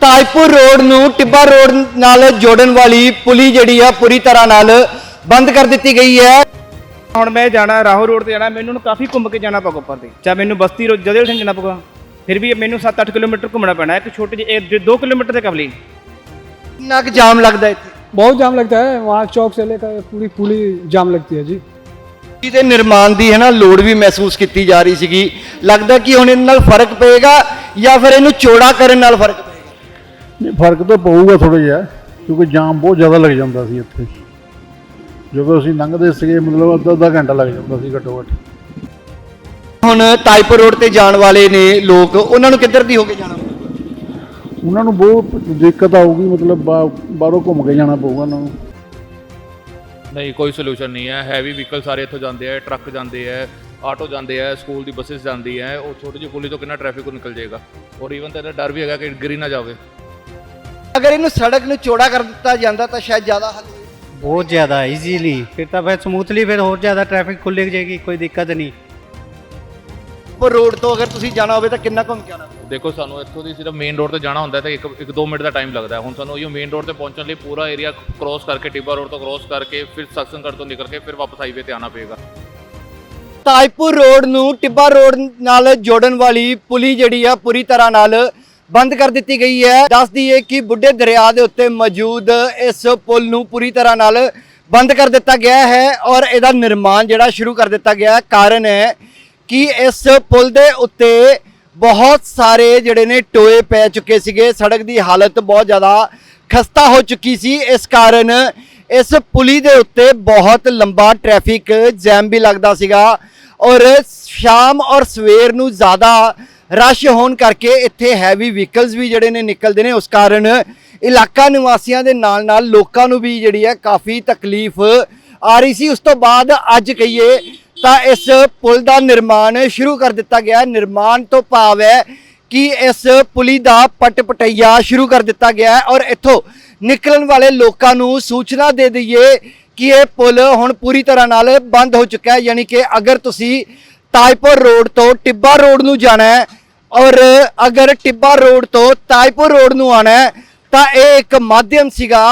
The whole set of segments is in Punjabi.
ਤਾਜਪੁਰ ਰੋਡ ਨੂੰ ਟਿੱਬਾ ਰੋਡ ਨਾਲ ਜੋੜਨ ਵਾਲੀ ਪੁਲੀ ਜਿਹੜੀ ਆ ਪੂਰੀ ਤਰ੍ਹਾਂ ਨਾਲ ਬੰਦ ਕਰ ਦਿੱਤੀ ਗਈ ਹੈ ਹੁਣ ਮੈਂ ਜਾਣਾ ਰਾਹੋ ਰੋਡ ਤੇ ਜਾਣਾ ਮੈਨੂੰ ਕਾਫੀ ਘੁੰਮ ਕੇ ਜਾਣਾ ਪਊਗਾ ਉੱਪਰ ਦੀ ਚਾਹੇ ਮੈਨੂੰ ਬਸਤੀ ਰੋਡ ਜਦੇ ਉਠਣ ਜਾਣਾ ਪਊਗਾ ਫਿਰ ਵੀ ਮੈਨੂੰ 7-8 ਕਿਲੋਮੀਟਰ ਘੁੰਮਣਾ ਪੈਣਾ ਇੱਕ ਛੋਟੀ ਜਿਹੀ 2 ਕਿਲੋਮੀਟਰ ਦੇ ਕਬਲੀ ਕਿੰਨਾ ਕੁ ਜਾਮ ਲੱਗਦਾ ਇੱਥੇ बहुत जाम लगता है वहाँ चौक से लेकर पूरी पुली जाम लगती है जी ਇਹਦੇ ਨਿਰਮਾਣ ਦੀ ਹੈ ਨਾ ਲੋੜ ਵੀ ਮਹਿਸੂਸ ਕੀਤੀ ਜਾ ਰਹੀ ਸੀਗੀ ਲੱਗਦਾ ਕਿ ਹੁਣ ਇਹਦੇ ਨਾਲ ਫਰਕ ਪਏਗਾ ਜਾਂ ਫਿਰ ਇਹਨੂੰ ਚੌੜਾ ਕਰਨ ਨਾਲ ਫਰਕ ਪਏਗਾ ਨਹੀਂ ਫ਼ਰਕ ਤਾਂ ਪਊਗਾ ਥੋੜਾ ਜਿਹਾ ਕਿਉਂਕਿ ਜਾਮ ਬਹੁਤ ਜ਼ਿਆਦਾ ਲੱਗ ਜਾਂਦਾ ਸੀ ਇੱਥੇ ਜਦੋਂ ਅਸੀਂ ਲੰਘਦੇ ਸੀਗੇ ਮਤਲਬ ਅੱਧਾ ਅੱਧਾ ਘੰਟਾ ਲੱਗ ਜਾਂਦਾ ਸੀ ਘੱਟੋ ਘੱਟ ਹੁਣ ਤਾਜਪੁਰ ਰੋਡ ਤੇ ਜਾਣ ਵਾਲੇ ਨੇ ਲੋਕ ਉਹਨਾਂ ਨੂੰ ਕਿੱਧਰ ਦੀ ਹੋ ਕੇ ਜਾਣਾ? ਉਹਨਾਂ ਨੂੰ ਬਹੁਤ ਦਿੱਕਤ ਆਊਗੀ ਮਤਲਬ ਬਾਹਰੋਂ ਘੁੰਮ ਕੇ ਜਾਣਾ ਪਊਗਾ ਉਹਨਾਂ ਨੂੰ। ਨਹੀਂ ਕੋਈ ਸੋਲੂਸ਼ਨ ਨਹੀਂ ਹੈ। ਹੈਵੀ ਵਹੀਕਲ ਸਾਰੇ ਇੱਥੋਂ ਜਾਂਦੇ ਆ ਟਰੱਕ ਜਾਂਦੇ ਆ ਆਟੋ ਜਾਂਦੇ ਆ ਸਕੂਲ ਦੀ ਬੱਸਸ ਜਾਂਦੀ ਹੈ ਉਹ ਛੋਟੀ ਜਿਹੀ ਪੁਲੀ ਤੋਂ ਕਿੰਨਾ ਟ੍ਰੈਫਿਕ ਨਿਕਲ ਜਾਏਗਾ। ਔਰ ਈਵਨ ਤਾਂ ਇਹਦਾ ਡਰ ਵੀ ਹੈਗਾ ਕਿ ਗਿਰੀ ਨਾ ਜਾਵੇ। ਅਗਰ ਇਹਨੂੰ ਸੜਕ ਨੂੰ ਚੌੜਾ ਕਰ ਦਿੱਤਾ ਜਾਂਦਾ ਤਾਂ ਸ਼ਾਇਦ ਜ਼ਿਆਦਾ ਬਹੁਤ ਜ਼ਿਆਦਾ ਈਜ਼ੀਲੀ ਫਿਰ ਤਾਂ ਫਿਰ ਸਮੂਥਲੀ ਫਿਰ ਹੋਰ ਜ਼ਿਆਦਾ ਟ੍ਰੈਫਿਕ ਖੁੱਲ੍ਹ ਜਾਏਗੀ ਕੋਈ ਦਿੱਕਤ ਨਹੀਂ। ਪਰ ਰੋਡ ਤੋਂ ਅਗਰ ਤੁਸੀਂ ਜਾਣਾ ਹੋਵੇ ਤਾਂ ਕਿੰਨਾ ਘੁੰਮ ਕੇ ਦੇਖੋ ਸਾਨੂੰ ਇੱਥੋਂ ਦੀ ਸਿਰਫ ਮੇਨ ਰੋਡ ਤੇ ਜਾਣਾ ਹੁੰਦਾ ਤਾਂ 1 1 2 ਮਿੰਟ ਦਾ ਟਾਈਮ ਲੱਗਦਾ ਹੁਣ ਸਾਨੂੰ ਉਹ ਮੇਨ ਰੋਡ ਤੇ ਪਹੁੰਚਣ ਲਈ ਪੂਰਾ ਏਰੀਆ ਕ੍ਰੋਸ ਕਰਕੇ ਟਿੱਬਾ ਰੋਡ ਤੋਂ ਕ੍ਰੋਸ ਕਰਕੇ ਫਿਰ ਸਖਸੰਗੜ ਤੋਂ ਨਿਕਲ ਕੇ ਫਿਰ ਵਾਪਸ ਹਾਈਵੇ ਤੇ ਆਣਾ ਪਏਗਾ। ਤਾਜਪੁਰ ਰੋਡ ਨੂੰ ਟਿੱਬਾ ਰੋਡ ਨਾਲ ਜੋੜਨ ਵਾਲੀ ਪੁਲੀ ਜਿਹੜੀ ਆ ਪੂਰੀ ਤਰ੍ਹਾਂ ਨਾਲ ਬੰਦ ਕਰ ਦਿੱਤੀ ਗਈ ਹੈ। ਦੱਸ ਦਈਏ ਕਿ ਬੁੱਢੇ ਦਰਿਆ ਦੇ ਉੱਤੇ ਮੌਜੂਦ ਇਸ ਪੁਲ ਨੂੰ ਪੂਰੀ ਤਰ੍ਹਾਂ ਨਾਲ ਬੰਦ ਕਰ ਦਿੱਤਾ ਗਿਆ ਹੈ ਔਰ ਇਹਦਾ ਨਿਰਮਾਣ ਜਿਹੜਾ ਸ਼ੁਰੂ ਕਰ ਦਿੱਤਾ ਗਿਆ ਕਾਰਨ ਹੈ ਕਿ ਇਸ ਪੁਲ ਦੇ ਉੱਤੇ ਬਹੁਤ ਸਾਰੇ ਜਿਹੜੇ ਨੇ ਟੋਏ ਪੈ ਚੁੱਕੇ ਸੀਗੇ। ਸੜਕ ਦੀ ਹਾਲਤ ਬਹੁਤ ਜ਼ਿਆਦਾ ਖਸਤਾ ਹੋ ਚੁੱਕੀ ਸੀ। ਇਸ ਕਾਰਨ ਇਸ ਪੁਲੀ ਦੇ ਉੱਤੇ ਬਹੁਤ ਲੰਬਾ ਟ੍ਰੈਫਿਕ ਜੈਮ ਵੀ ਲੱਗਦਾ ਸੀਗਾ ਔਰ ਸ਼ਾਮ ਔਰ ਸਵੇਰ ਨੂੰ ਜ਼ਿਆਦਾ ਰਸ਼ ਹੋਣ ਕਰਕੇ ਇੱਥੇ ਹੈਵੀ ਵਹੀਕਲਸ ਵੀ ਜਿਹੜੇ ਨੇ ਨਿਕਲਦੇ ਨੇ। ਉਸ ਕਾਰਨ ਇਲਾਕਾ ਨਿਵਾਸੀਆਂ ਦੇ ਨਾਲ ਨਾਲ ਲੋਕਾਂ ਨੂੰ ਵੀ ਜਿਹੜੀ ਹੈ ਕਾਫੀ ਤਕਲੀਫ ਆ ਰਹੀ ਸੀ। ਉਸ ਤੋਂ ਬਾਅਦ ਅੱਜ ਕਹੀਏ ਤਾਂ ਇਸ ਪੁਲ ਦਾ ਨਿਰਮਾਣ ਸ਼ੁਰੂ ਕਰ ਦਿੱਤਾ ਗਿਆ। ਨਿਰਮਾਣ ਤੋਂ ਭਾਵ ਹੈ ਕਿ ਇਸ ਪੁਲੀ ਦਾ ਪਟ ਪਟਈਆ ਸ਼ੁਰੂ ਕਰ ਦਿੱਤਾ ਗਿਆ ਹੈ ਔਰ ਇੱਥੋਂ ਨਿਕਲਣ ਵਾਲੇ ਲੋਕਾਂ ਨੂੰ ਸੂਚਨਾ ਦੇ ਦਈਏ ਕਿ ਇਹ ਪੁਲ ਹੁਣ ਪੂਰੀ ਤਰ੍ਹਾਂ ਨਾਲ ਬੰਦ ਹੋ ਚੁੱਕਾ ਹੈ। ਯਾਨੀ ਕਿ ਅਗਰ ਤੁਸੀਂ ਤਾਜਪੁਰ ਰੋਡ ਤੋਂ ਟਿੱਬਾ ਰੋਡ ਨੂੰ ਜਾਣਾ ਹੈ ਔਰ ਅਗਰ ਟਿੱਬਾ ਰੋਡ ਤੋਂ ਤਾਜਪੁਰ ਰੋਡ ਨੂੰ ਆਣਾ ਤਾਂ ਇਹ ਇੱਕ ਮਾਧਿਅਮ ਸੀਗਾ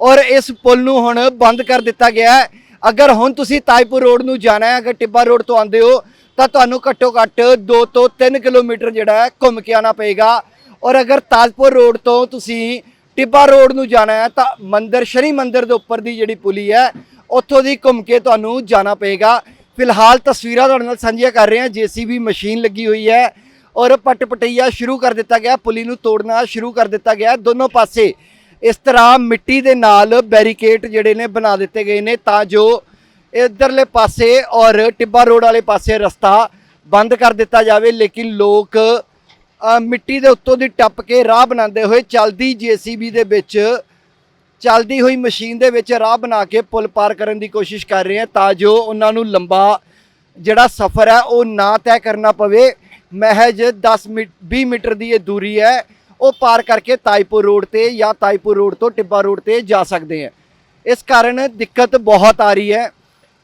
ਔਰ ਇਸ ਪੁਲ ਨੂੰ ਹੁਣ ਬੰਦ ਕਰ ਦਿੱਤਾ ਗਿਆ ਹੈ। ਅਗਰ ਹੁਣ ਤੁਸੀਂ ਤਾਜਪੁਰ ਰੋਡ ਨੂੰ ਜਾਣਾ ਹੈ, ਅਗਰ ਟਿੱਬਾ ਰੋਡ ਤੋਂ ਆਉਂਦੇ ਹੋ, ਤਾਂ ਤੁਹਾਨੂੰ ਘੱਟੋ ਘੱਟ 2 ਤੋਂ 3 ਕਿਲੋਮੀਟਰ ਜਿਹੜਾ ਹੈ ਘੁੰਮ ਕੇ ਆਣਾ ਪਏਗਾ। ਔਰ ਅਗਰ ਤਾਜਪੁਰ ਰੋਡ ਤੋਂ ਤੁਸੀਂ ਟਿੱਬਾ ਰੋਡ ਨੂੰ ਜਾਣਾ ਹੈ, ਤਾਂ ਮੰਦਰ ਸ਼ਨੀ ਮੰਦਰ ਦੇ ਉੱਪਰ ਦੀ ਜਿਹੜੀ ਪੁਲੀ ਹੈ, ਉੱਥੋਂ ਦੀ ਘੁੰਮ ਕੇ ਤੁਹਾਨੂੰ ਜਾਣਾ ਪਏਗਾ। ਫਿਲਹਾਲ ਤਸਵੀਰਾਂ ਤੁਹਾਡੇ ਨਾਲ ਸਾਂਝੀਆਂ ਕਰ ਰਹੇ ਹਾਂ। ਜੀਸੀਬੀ ਮਸ਼ੀਨ ਲੱਗੀ ਹੋਈ ਹੈ। ਔਰ ਪਟ ਪਟਈਆ ਸ਼ੁਰੂ ਕਰ ਦਿੱਤਾ ਗਿਆ, ਪੁਲੀ ਨੂੰ ਤੋੜਨਾ ਸ਼ੁਰੂ ਕਰ ਦਿੱਤਾ ਗਿਆ। ਦੋਨੋਂ ਪਾਸੇ ਇਸ ਤਰ੍ਹਾਂ ਮਿੱਟੀ ਦੇ ਨਾਲ ਬੈਰੀਕੇਡ ਜਿਹੜੇ ਨੇ ਬਣਾ ਦਿੱਤੇ ਗਏ ਨੇ ਤਾਂ ਜੋ ਇਧਰਲੇ ਪਾਸੇ ਔਰ ਟਿੱਬਾ ਰੋਡ ਵਾਲੇ ਪਾਸੇ ਰਸਤਾ ਬੰਦ ਕਰ ਦਿੱਤਾ ਜਾਵੇ, ਲੇਕਿਨ ਲੋਕ ਮਿੱਟੀ ਦੇ ਉੱਤੋਂ ਦੀ ਟੱਪ ਕੇ ਰਾਹ ਬਣਾਉਂਦੇ ਹੋਏ ਚਲਦੀ ਜੀਸੀਬੀ ਦੇ ਵਿੱਚ, ਚੱਲਦੀ ਹੋਈ ਮਸ਼ੀਨ ਦੇ ਵਿੱਚ ਰਾਹ ਬਣਾ ਕੇ ਪੁਲ ਪਾਰ ਕਰਨ ਦੀ ਕੋਸ਼ਿਸ਼ ਕਰ ਰਹੇ ਆ ਤਾਂ ਜੋ ਉਹਨਾਂ ਨੂੰ ਲੰਬਾ ਜਿਹੜਾ ਸਫ਼ਰ ਹੈ ਉਹ ਨਾ ਤੈਅ ਕਰਨਾ ਪਵੇ। ਮਹਿਜ 10 ਮਿੰਟ 20 ਮੀਟਰ ਦੀ ਇਹ ਦੂਰੀ ਹੈ। ਉਹ ਪਾਰ ਕਰਕੇ ਤਾਜਪੁਰ ਰੋਡ ਤੇ ਜਾਂ ਤਾਜਪੁਰ ਰੋਡ ਤੋਂ ਟਿੱਬਾ ਰੋਡ ਤੇ ਜਾ ਸਕਦੇ ਆ ਇਸ ਕਾਰਨ ਦਿੱਕਤ ਬਹੁਤ ਆ ਰਹੀ ਹੈ।